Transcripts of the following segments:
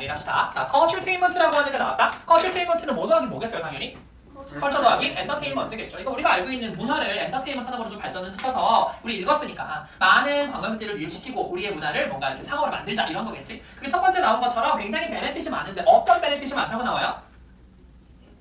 정리합시다. 자, culturetainment라고 하는 게 나왔다. culturetainment는 뭐 더하기 뭐겠어요, 당연히? 컬처 더하기 엔터테인먼트겠죠. 그러니까 우리가 알고 있는 문화를 엔터테인먼트 산업으로 좀 발전을 시켜서 우리 읽었으니까 많은 관광객들을 유입시키고 우리의 문화를 뭔가 이렇게 상업을 만들자 이런 거겠지. 그게 첫 번째 나온 것처럼 굉장히 베네핏이 많은데 어떤 베네핏이 많다고 나와요?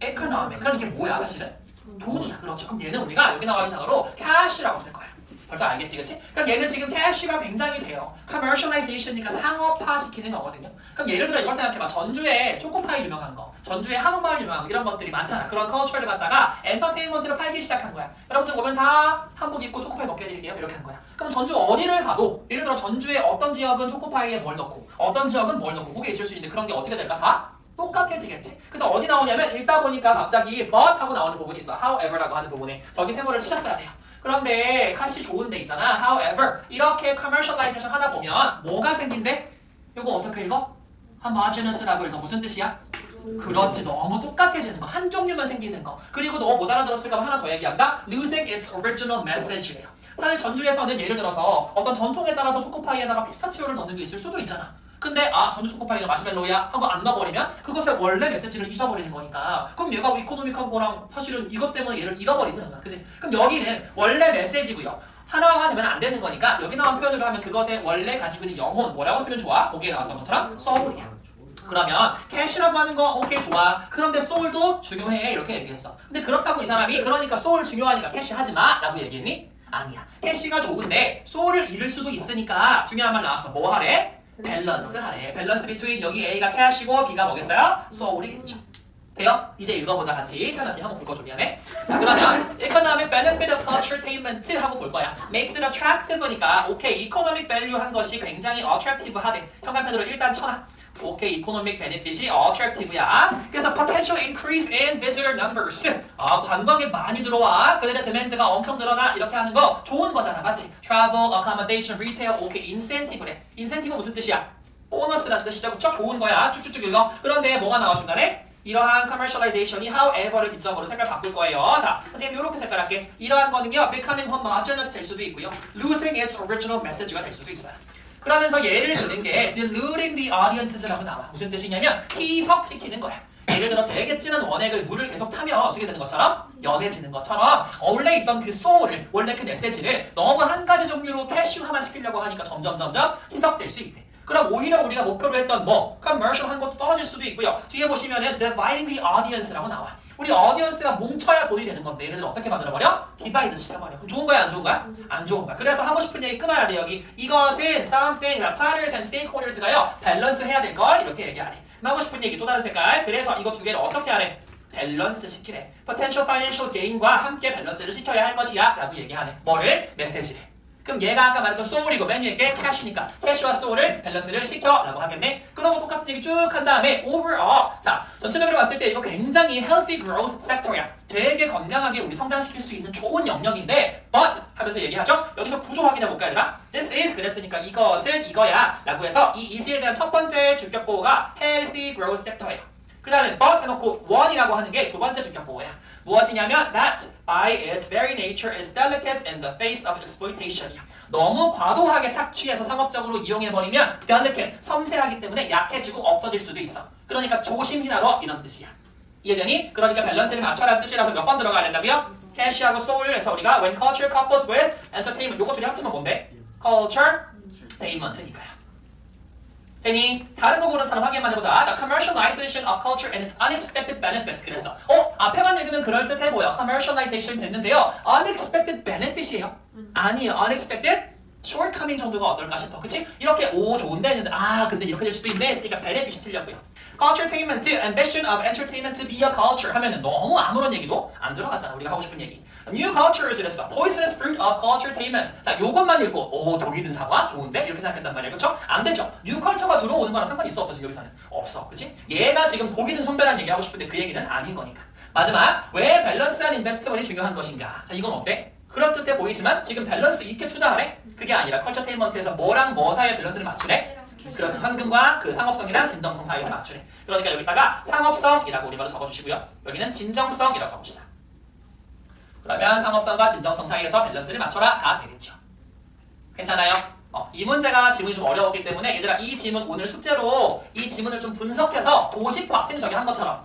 에코노믹. 그럼 이게 뭐야 사실은? 돈이야. 그렇죠. 그럼 얘는 우리가 여기 나와 있는 단어로 cash라고 쓸 거야. 벌써 알겠지, 그치? 그럼 얘는 지금 cash가 굉장히 돼요. commercialization이니까 상업화 시키는 거거든요. 그럼 예를 들어 이걸 생각해봐. 전주에 초코파이 유명한 거, 전주에 한옥마을 유명한 거 이런 것들이 많잖아. 그런 컬처를 갖다가 엔터테인먼트로 팔기 시작한 거야. 여러분들 오면 다 한복 입고 초코파이 먹게 해드릴게요. 이렇게 한 거야. 그럼 전주 어디를 가도 예를 들어 전주의 어떤 지역은 초코파이에 뭘 넣고 어떤 지역은 뭘 넣고 그게 있을 수 있는데 그런 게 어떻게 될까? 다 똑같아지겠지. 그래서 어디 나오냐면 읽다 보니까 갑자기 but 하고 나오는 부분이 있어. however라고 하는 부분에 저기 세모를 치셨어야 돼요. 그런데 칸시 좋은 데 있잖아. however 이렇게 commercialization 하다 보면 뭐가 생긴대? 이거 어떻게 읽어? homogeneous라고 읽어. 무슨 뜻이야? 그렇지 너무 똑같아지는 거 한 종류만 생기는 거 그리고 너무 못 알아들었을까 봐 하나 더 얘기한다 losing its original message래요 사실 전주에서는 예를 들어서 어떤 전통에 따라서 초코파이에다가 피스타치오를 넣는 게 있을 수도 있잖아 근데 아 전주 초코파이는 마시멜로야 하고 안 넣어버리면 그것의 원래 메시지를 잊어버리는 거니까 그럼 얘가 이코노믹한 거랑 사실은 이것 때문에 얘를 잃어버리는 거야 그지 그럼 여기는 원래 메시지고요 하나가 되면 안 되는 거니까 여기 나온 표현으로 하면 그것의 원래 가지고 있는 영혼 뭐라고 쓰면 좋아? 거기에 나왔던 것처럼 soul이야 그러면 캐시라고 하는 거 오케이 좋아. 그런데 소울도 중요해 이렇게 얘기했어. 근데 그렇다고 이 사람이 그러니까 소울 중요하니까 캐시 하지 마 라고 얘기했니? 아니야. 캐시가 좋은데 소울을 잃을 수도 있으니까 중요한 말 나왔어. 뭐 하래? 밸런스 하래. 밸런스 비트윈 여기 A가 캐시고 B가 뭐겠어요? 소울이겠죠. 돼요? 이제 읽어보자 같이. 차장님 한번 볼 거죠 미안해. 자 그러면 economic benefit of culturetainment 하고 볼 거야. makes it attractive니까 오케이 economic value 한 것이 굉장히 attractive 하대. 현관편으로 일단 쳐놔. 오케이 이코노믹 베네핏이 어트랙티브야. 그래서 potential increase in visitor numbers. 아 관광객 많이 들어와. 그들의 디맨드가 엄청 늘어나. 이렇게 하는 거 좋은 거잖아, 맞지? travel, accommodation, retail. 오케이 인센티브래. 인센티브 무슨 뜻이야? 보너스라는 뜻이죠, 그쵸? 좋은 거야. 쭉쭉쭉 읽어. 그런데 뭐가 나와 중간에? 이러한 commercialization이 however를 기점으로 색깔 바꿀 거예요. 자, 선생님 이렇게 색깔 할게. 이러한 거는요, becoming homogeneous 될 수도 있고요, losing its original message가 될 수도 있어요. 그러면서 예를 드는 게 deluding the audience라고 나와. 무슨 뜻이냐면 희석시키는 거야. 예를 들어 되게 진한 원액을 물을 계속 타면 어떻게 되는 것처럼 연해지는 것처럼 원래 있던 그 소울을 원래 그 메시지를 너무 한 가지 종류로 캐슈화만 시키려고 하니까 점점 점점 희석될 수 있대. 그럼 오히려 우리가 목표로 했던 뭐 commercial 한 것도 떨어질 수도 있고요. 뒤에 보시면은 dividing the audience라고 나와. 우리 어디언스가 뭉쳐야 돈이 되는 건데 얘네들 어떻게 만들어버려? 디바이드 시켜버려. 그럼 좋은 거야 안 좋은 거야? 안 좋은 거야. 그래서 하고 싶은 얘기 끊어야 돼 여기. 이것은 something, partners and stakeholders가요 밸런스 해야 될 걸 이렇게 얘기하래. 하고 싶은 얘기 또 다른 색깔. 그래서 이거 두 개를 어떻게 하래? 밸런스 시키래. potential financial gain과 함께 밸런스를 시켜야 할 것이야 라고 얘기하네. 뭐를? 메시지를. 그럼 얘가 아까 말했던 소울이고 맨 위에 게 캐시니까 캐시와 소울을 밸런스를 시켜라고 하겠네. 그러고 똑같은 얘기 쭉 한 다음에 overall 자 전체적으로 봤을 때 이거 굉장히 healthy growth sector이야. 되게 건강하게 우리 성장시킬 수 있는 좋은 영역인데 but 하면서 얘기하죠. 여기서 구조 확인해 볼까 얘들아? This is 그랬으니까 이것은 이거야 라고 해서 이 is에 대한 첫 번째 주격 보호가 healthy growth sector이야. 그 다음에 but 해놓고 one이라고 하는 게 두 번째 주격 보호야. 무엇이냐면 that by its very nature is delicate in the face of exploitation이야. 너무 과도하게 착취해서 상업적으로 이용해버리면 delicate, 섬세하기 때문에 약해지고 없어질 수도 있어. 그러니까 조심히 다뤄 이런 뜻이야. 이해되니? 그러니까 밸런스를 맞춰라는 뜻이라서 몇 번 들어가야 된다고요? 캐시하고 soul에서 우리가 when culture couples with entertainment 요거 둘이 합치면 뭔데? culture, entertainment니까요. 되니 다른 거 보는 사람 확인만 해보자. 자, commercialization of culture and its unexpected benefits. 그랬어. 어, 앞에만 읽으면 그럴 듯해 보여. commercialization 됐는데요. unexpected benefit이에요. 아니에요. unexpected shortcoming 정도가 어떨까 싶어. 그치? 이렇게 오 좋은데 했는데 아 근데 이렇게 될 수도 있네 했으니까 benefit이 틀렸고요. Culturetainment, ambition of entertainment to be a culture 하면은 너무 아무런 얘기도 안 들어갔잖아. 우리가 하고 싶은 얘기. new cultures 이랬어. poisonous fruit of culturetainment. 자, 요것만 읽고 오 독이 든 사과 좋은데 이렇게 생각했단 말이야. 그렇죠? 안 되죠. new culture가 들어오는 거랑 상관이 있어 없어 여기서는 없어. 그렇지? 얘가 지금 독이 든 선배라는 얘기 하고 싶은데 그 얘기는 아닌 거니까. 마지막 왜 밸런스한 인베스트먼이 중요한 것인가? 자, 이건 어때? 그럴듯해 보이지만 지금 밸런스 있게 투자하래? 그게 아니라 컬처테인먼트에서 뭐랑 뭐 사이의 밸런스를 맞추래? 그렇지 현금과 그 상업성이랑 진정성 사이에서 맞추래 그러니까 여기다가 상업성이라고 우리말로 적어주시고요. 여기는 진정성이라고 적읍시다. 그러면 상업성과 진정성 사이에서 밸런스를 맞춰라. 다 되겠죠. 괜찮아요? 어, 이 문제가 지문이 좀 어려웠기 때문에 얘들아 이 지문 오늘 숙제로 이 지문을 좀 분석해서 50화 쌤이 저기 한 것처럼